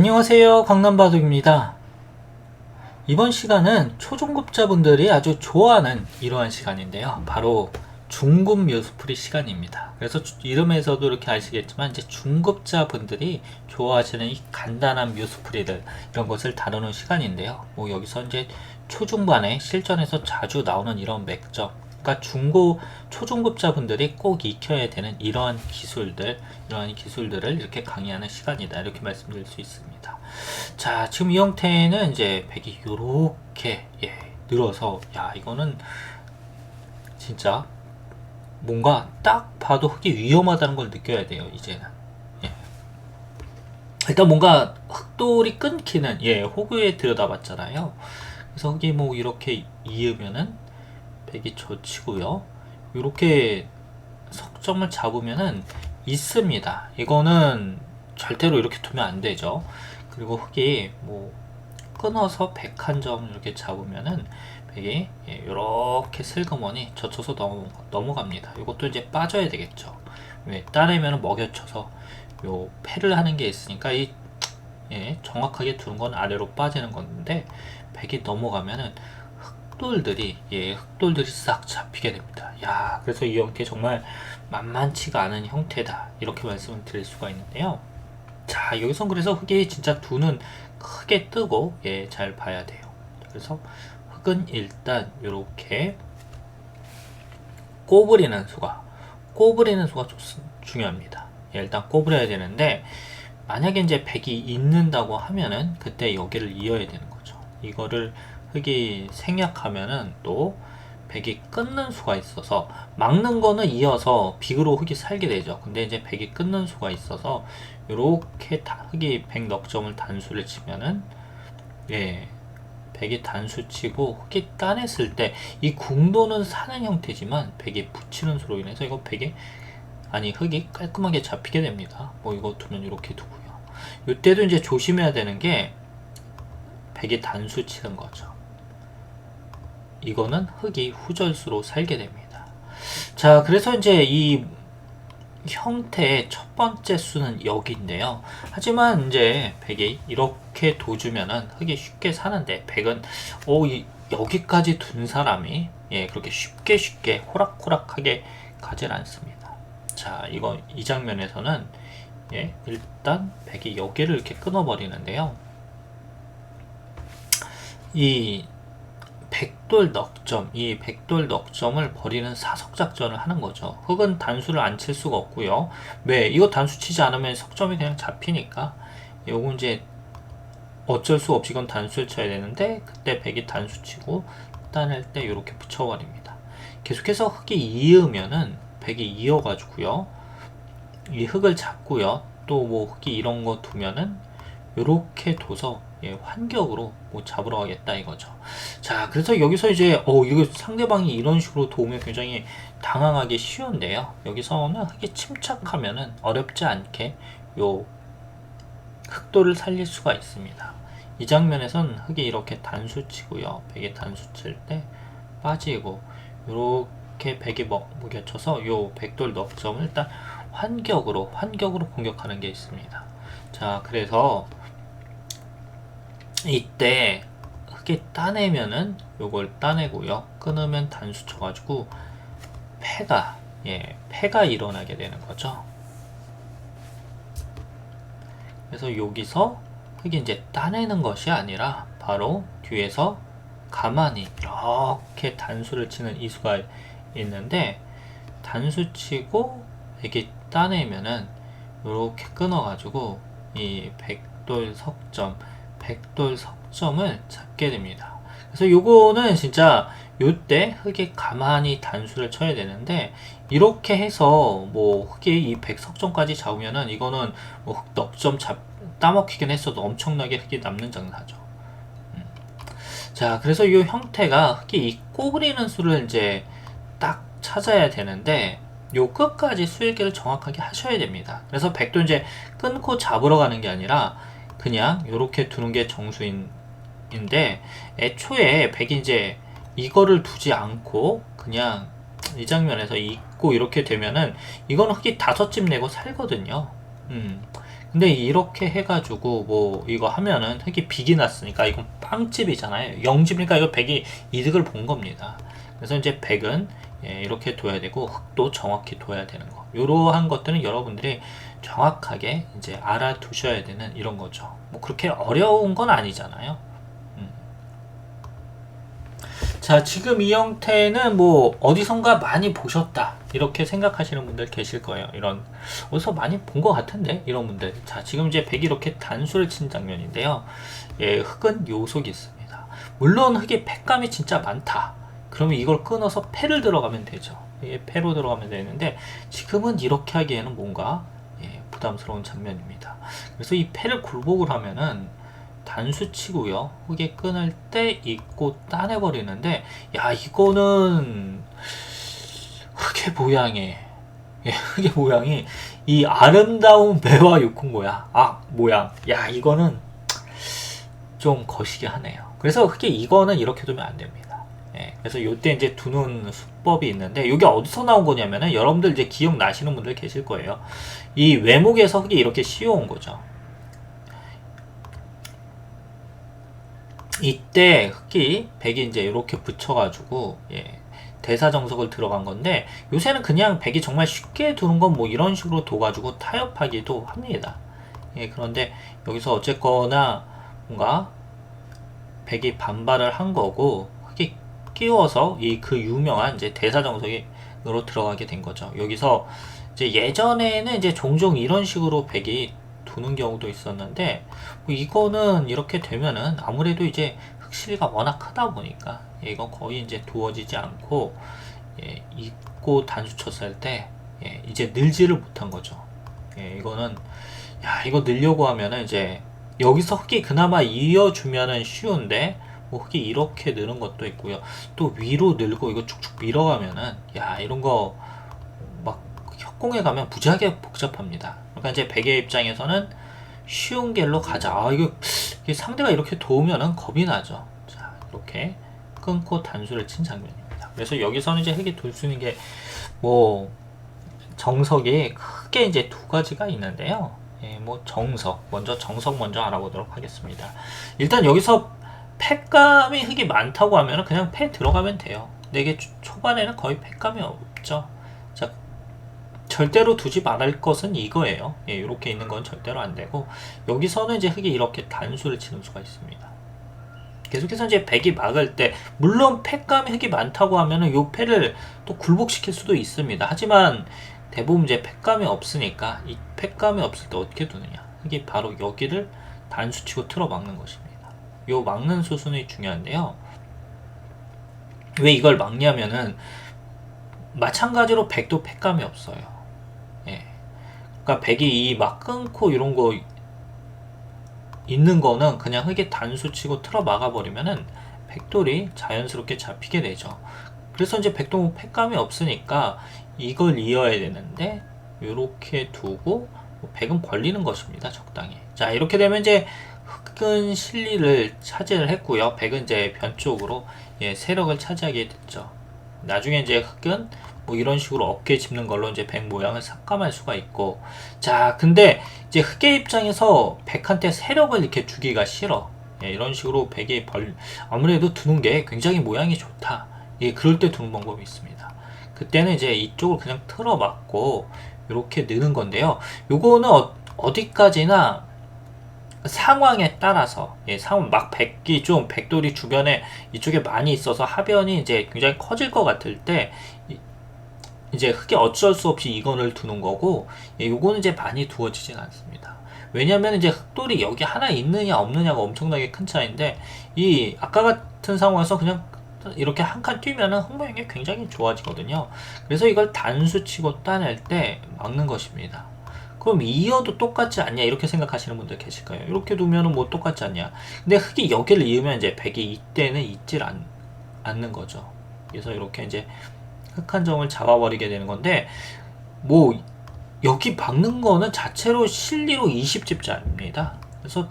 안녕하세요. 강남바둑입니다. 이번 시간은 초중급자분들이 아주 좋아하는 이러한 시간인데요. 바로 중급 묘수풀이 시간입니다. 그래서 주- 이름에서도 이렇게 아시겠지만 이제 중급자분들이 좋아하시는 이 간단한 묘수풀이들 이런 것을 다루는 시간인데요. 뭐 여기서 이제 초중반에 실전에서 자주 나오는 이런 맥점 그러니까 중고 초중급자분들이 꼭 익혀야 되는 이러한 기술들 이러한 기술들을 이렇게 강의하는 시간이다 이렇게 말씀드릴 수 있습니다. 자 지금 이 형태는 이제 백이 요렇게 예, 늘어서 야 이거는 진짜 뭔가 딱 봐도 흙이 위험하다는 걸 느껴야 돼요 이제는 예. 일단 뭔가 흙돌이 끊기는 예 호구에 들여다봤잖아요 그래서 흙이 뭐 이렇게 이으면은 백이 젖히고요 이렇게 석점을 잡으면은 있습니다 이거는 절대로 이렇게 두면 안 되죠 그리고 흙이 뭐 끊어서 101점 이렇게 잡으면은 백이 예, 이렇게 슬그머니 젖혀서 넘어, 넘어갑니다. 이것도 이제 빠져야 되겠죠. 왜 따내면 먹여쳐서 요 패를 하는 게 있으니까 이 예, 정확하게 두는 건 아래로 빠지는 건데 백이 넘어가면은 흑돌들이 예, 흑돌들이 싹 잡히게 됩니다. 야, 그래서 이 형태 정말 만만치가 않은 형태다. 이렇게 말씀을 드릴 수가 있는데요. 자, 여기선 그래서 흙이 진짜 두 눈 크게 뜨고 예, 잘 봐야 돼요. 그래서 흙은 일단 이렇게 꼬부리는 수가 꼬부리는 수가 좋, 중요합니다. 예, 일단 꼬부려야 되는데 만약에 이제 백이 있는다고 하면은 그때 여기를 이어야 되는 거죠. 이거를 흙이 생략하면은 또 백이 끊는 수가 있어서 막는 거는 이어서 빅으로 흙이 살게 되죠. 근데 이제 백이 끊는 수가 있어서 이렇게 흙이 백 넉점을 단수를 치면은 예 백이 단수 치고 흙이 따냈을 때 이 궁도는 사는 형태지만 백이 붙이는 수로 인해서 이거 백이 아니 흙이 깔끔하게 잡히게 됩니다. 뭐 이거 두면 이렇게 두고요. 이때도 이제 조심해야 되는 게 백이 단수 치는 거죠. 이거는 흙이 후절수로 살게 됩니다. 자, 그래서 이제 이 형태의 첫 번째 수는 여기인데요. 하지만 이제 백이 이렇게 둬주면은 흙이 쉽게 사는데 백은 오, 이, 여기까지 둔 사람이 예, 그렇게 쉽게 쉽게 호락호락하게 가질 않습니다. 자, 이거 이 장면에서는 예, 일단 백이 여기를 이렇게 끊어버리는데요. 이 백돌 넉점, 이 백돌 넉점을 버리는 사석 작전을 하는 거죠. 흙은 단수를 안 칠 수가 없고요. 왜? 이거 단수 치지 않으면 석점이 그냥 잡히니까. 요거 이제 어쩔 수 없이 이건 단수를 쳐야 되는데 그때 백이 단수 치고 따낼 때 이렇게 붙여버립니다. 계속해서 흙이 이으면은 백이 이어가지고요. 이 흙을 잡고요. 또뭐 흙이 이런 거 두면은 이렇게 둬서 예, 환격으로 뭐 잡으러 가겠다 이거죠. 자, 그래서 여기서 이제 어 이거 상대방이 이런 식으로 도우면 굉장히 당황하기 쉬운데요. 여기서는 흙이 침착하면은 어렵지 않게 요 흑도를 살릴 수가 있습니다. 이 장면에선 흙이 이렇게 단수 치고요. 백이 단수 칠 때 빠지고 이렇게 백이 먹, 무겨쳐서 요 백돌 넉점을 일단 환격으로 환격으로 공격하는 게 있습니다. 자, 그래서 이때 흙이 따내면은 요걸 따내고요. 끊으면 단수 쳐가지고 패가 예 패가 일어나게 되는 거죠. 그래서 여기서 흙이 이제 따내는 것이 아니라 바로 뒤에서 가만히 이렇게 단수를 치는 이수가 있는데 단수 치고 이렇게 따내면은 이렇게 끊어가지고 이 백돌 석점 백돌 석점을 잡게 됩니다. 그래서 요거는 진짜 요때 흙이 가만히 단수를 쳐야 되는데 이렇게 해서 뭐 흙이 이 백석점까지 잡으면은 이거는 뭐흙 넉점 잡 따먹히긴 했어도 엄청나게 흙이 남는 장사죠. 음. 자, 그래서 이 형태가 흙이 이 꼬부리는 수를 이제 딱 찾아야 되는데 요 끝까지 수일기를 정확하게 하셔야 됩니다. 그래서 백도 이제 끊고 잡으러 가는 게 아니라 그냥 이렇게 두는 게 정수인데 애초에 백이 이제 이거를 두지 않고 그냥 이 장면에서 있고 이렇게 되면은 이거는 흙이 다섯 집 내고 살거든요. 음. 근데 이렇게 해가지고 뭐 이거 하면은 흙이 빅이 났으니까 이건 빵집이잖아요. 영집이니까 이거 백이 이득을 본 겁니다. 그래서 이제 백은 예, 이렇게 둬야 되고 흙도 정확히 둬야 되는 거. 이러한 것들은 여러분들이 정확하게 이제 알아두셔야 되는 이런 거죠. 뭐 그렇게 어려운 건 아니잖아요. 음. 자, 지금 이 형태는 뭐 어디선가 많이 보셨다. 이렇게 생각하시는 분들 계실 거예요. 이런 어디서 많이 본 것 같은데 이런 분들. 자, 지금 이제 백이 이렇게 단수를 친 장면인데요. 예, 흙은 요속이 있습니다. 물론 흙에 팩감이 진짜 많다. 그러면 이걸 끊어서 패를 들어가면 되죠. 예, 패로 들어가면 되는데 지금은 이렇게 하기에는 뭔가 예, 부담스러운 장면입니다. 그래서 이 패를 굴복을 하면은 단수 치고요. 흙에 끊을 때 입고 따내버리는데 야 이거는 흙의 모양에 예, 흙의 모양이 이 아름다운 매와 육콩모야 아 모양 야 이거는 좀 거시기 하네요. 그래서 흙에 이거는 이렇게 두면 안 됩니다. 예, 그래서 요때 이제 두는 수법이 있는데 이게 어디서 나온 거냐면은 여러분들 이제 기억나시는 분들 계실 거예요. 이 외목에서 흙이 이렇게 씌워온 거죠. 이때 흙이 백이 이제 이렇게 붙여가지고 예, 대사정석을 들어간 건데 요새는 그냥 백이 정말 쉽게 두는 건 뭐 이런 식으로 둬가지고 타협하기도 합니다. 예, 그런데 여기서 어쨌거나 뭔가 백이 반발을 한 거고 끼워서 이 그 유명한 이제 대사정석으로 들어가게 된 거죠. 여기서 이제 예전에는 이제 종종 이런 식으로 백이 두는 경우도 있었는데 뭐 이거는 이렇게 되면은 아무래도 이제 흑실이가 워낙 크다 보니까 예, 이거 거의 이제 두어지지 않고 예, 입고 단수 쳤을 때 예, 이제 늘지를 못한 거죠. 예, 이거는 야 이거 늘려고 하면은 이제 여기서 흙이 그나마 이어주면은 쉬운데 뭐 흙이 이렇게 느는 것도 있고요. 또 위로 늘고 이거 쭉쭉 밀어가면은 야 이런 거 막 협공에 가면 무지하게 복잡합니다. 그러니까 이제 백의 입장에서는 쉬운 길로 가자. 아, 이거, 상대가 이렇게 도우면은 겁이 나죠. 자, 이렇게 끊고 단수를 친 장면입니다. 그래서 여기서는 이제 흙이 돌 수 있는 게, 뭐, 정석이 크게 이제 두 가지가 있는데요. 예, 뭐, 정석. 먼저 정석 먼저 알아보도록 하겠습니다. 일단 여기서 팩감이 흙이 많다고 하면 그냥 패 들어가면 돼요. 근데 이게 초- 초반에는 거의 팩감이 없죠. 자, 절대로 두지 말할 것은 이거예요. 예, 이렇게 있는 건 절대로 안 되고 여기서는 이제 흙이 이렇게 단수를 치는 수가 있습니다. 계속해서 이제 백이 막을 때 물론 팩감이 흙이 많다고 하면은 요 패를 또 굴복시킬 수도 있습니다. 하지만 대부분 이제 팩감이 없으니까 이 팩감이 없을 때 어떻게 두느냐? 흙이 바로 여기를 단수치고 틀어 막는 것입니다. 요 막는 수순이 중요한데요. 왜 이걸 막냐면은 마찬가지로 백도 팩감이 없어요. 예. 그러니까 백이 이 막 끊고 이런 거 있는 거는 그냥 흙에 단수 치고 틀어 막아버리면은 백돌이 자연스럽게 잡히게 되죠. 그래서 이제 백도 팩감이 없으니까 이걸 이어야 되는데 이렇게 두고 뭐 백은 벌리는 것입니다. 적당히. 자 이렇게 되면 이제 흙은 실리를 차지를 했고요. 백은 이제 변 쪽으로 예, 세력을 차지하게 됐죠. 나중에 이제 흙은 뭐 이런 식으로 어깨 짚는 걸로 이제 백 모양을 삭감할 수가 있고. 자 근데 이제 흑의 입장에서 백한테 세력을 이렇게 주기가 싫어. 예, 이런 식으로 백이 벌 아무래도 두는 게 굉장히 모양이 좋다. 예, 그럴 때 두는 방법이 있습니다. 그때는 이제 이쪽을 그냥 틀어 막고 이렇게 느는 건데요. 요거는 어, 어디까지나 상황에 따라서 예, 상황 막 백기 좀 백돌이 주변에 이쪽에 많이 있어서 하변이 이제 굉장히 커질 것 같을 때 이- 이제 흙이 어쩔 수 없이 이건을 두는 거고 예, 요거는 이제 많이 두어지진 않습니다. 왜냐면 이제 흙돌이 여기 하나 있느냐 없느냐가 엄청나게 큰 차이인데 이 아까 같은 상황에서 그냥 이렇게 한 칸 뛰면은 흙 모양이 굉장히 좋아지거든요. 그래서 이걸 단수 치고 따낼 때 막는 것입니다. 그럼 이어도 똑같지 않냐 이렇게 생각하시는 분들 계실 거예요. 이렇게 두면은 뭐 똑같지 않냐. 근데 흙이 여기를 이으면 이제 백이 이때는 있질 않, 않는 거죠. 그래서 이렇게 이제 흑한 점을 잡아버리게 되는 건데 뭐 여기 박는 거는 자체로 실리로 20집짜리입니다. 그래서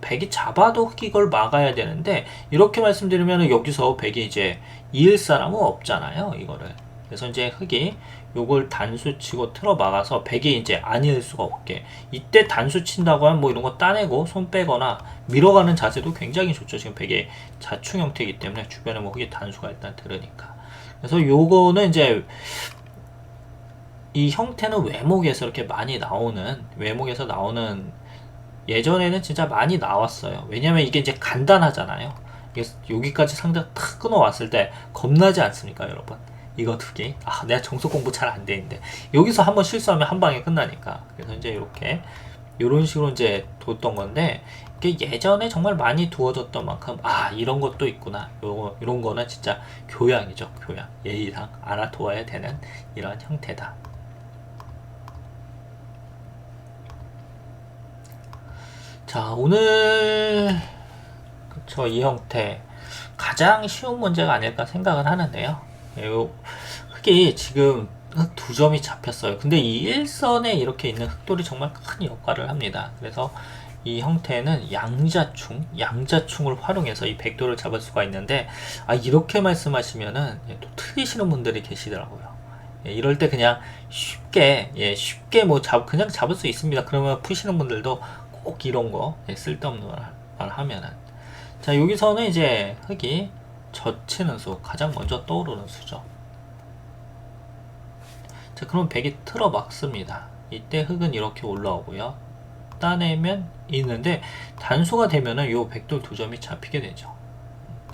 백이 잡아도 흑이 이걸 막아야 되는데 이렇게 말씀드리면 여기서 백이 이제 이을 사람은 없잖아요. 이거를 그래서 이제 흙이 요걸 단수 치고 틀어 막아서 백이 이제 아닐 수가 없게. 이때 단수 친다고 하면 뭐 이런 거 따내고 손 빼거나 밀어가는 자세도 굉장히 좋죠. 지금 백의 자충 형태이기 때문에 주변에 뭐 흙이 단수가 일단 들으니까. 그래서 요거는 이제 이 형태는 외목에서 이렇게 많이 나오는 외목에서 나오는 예전에는 진짜 많이 나왔어요. 왜냐면 이게 이제 간단하잖아요. 여기까지 상자 탁 끊어왔을 때 겁나지 않습니까 여러분 이거 두 개. 아, 내가 정석 공부 잘안돼 있는데. 여기서 한번 실수하면 한 방에 끝나니까. 그래서 이제 이렇게, 이런 식으로 이제 뒀던 건데, 이게 예전에 정말 많이 두어졌던 만큼, 아, 이런 것도 있구나. 요거, 이런 거는 진짜 교양이죠. 교양. 예의상 알아두어야 되는 이런 형태다. 자, 오늘, 그쵸, 이 형태. 가장 쉬운 문제가 아닐까 생각을 하는데요. 요 흙이 지금 흙두 점이 잡혔어요. 근데 이 일선에 이렇게 있는 흙돌이 정말 큰 역할을 합니다. 그래서 이 형태는 양자충, 양자충을 활용해서 이 백도를 잡을 수가 있는데, 아, 이렇게 말씀하시면은 예, 또 틀리시는 분들이 계시더라고요. 예, 이럴 때 그냥 쉽게, 예, 쉽게 뭐 잡, 그냥 잡을 수 있습니다. 그러면 푸시는 분들도 꼭 이런 거, 예, 쓸데없는 말, 말 하면은. 자, 여기서는 이제 흙이 젖히는 수, 가장 먼저 떠오르는 수죠. 자, 그럼 백이 틀어 막습니다. 이때 흙은 이렇게 올라오고요. 따내면 있는데 단수가 되면은 요 백돌 두 점이 잡히게 되죠.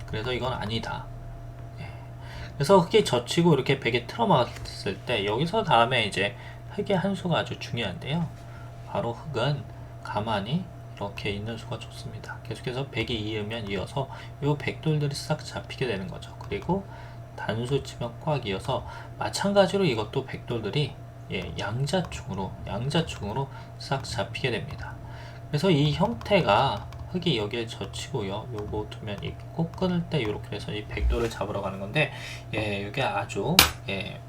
그래서 이건 아니다. 예. 그래서 흙이 젖히고 이렇게 백에 틀어 막았을 때 여기서 다음에 이제 흙의 한 수가 아주 중요한데요. 바로 흙은 가만히 이렇게 있는 수가 좋습니다. 계속해서 백이 이으면 이어서 요 백돌들이 싹 잡히게 되는 거죠. 그리고 단수 치면 꽉 이어서 마찬가지로 이것도 백돌들이 예, 양자충으로 양자충으로 싹 잡히게 됩니다. 그래서 이 형태가 흙이 여기에 젖히고요. 요거 두면 있고 끊을 때 이렇게 해서 이 백돌을 잡으러 가는 건데 예, 이게 아주 예,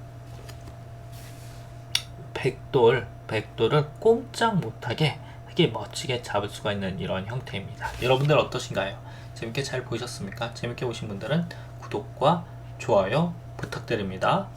백돌 백돌을 꼼짝 못하게 흙이 멋지게 잡을 수가 있는 이런 형태입니다. 여러분들 어떠신가요? 재밌게 잘 보셨습니까? 재밌게 보신 분들은 구독과 좋아요 부탁드립니다.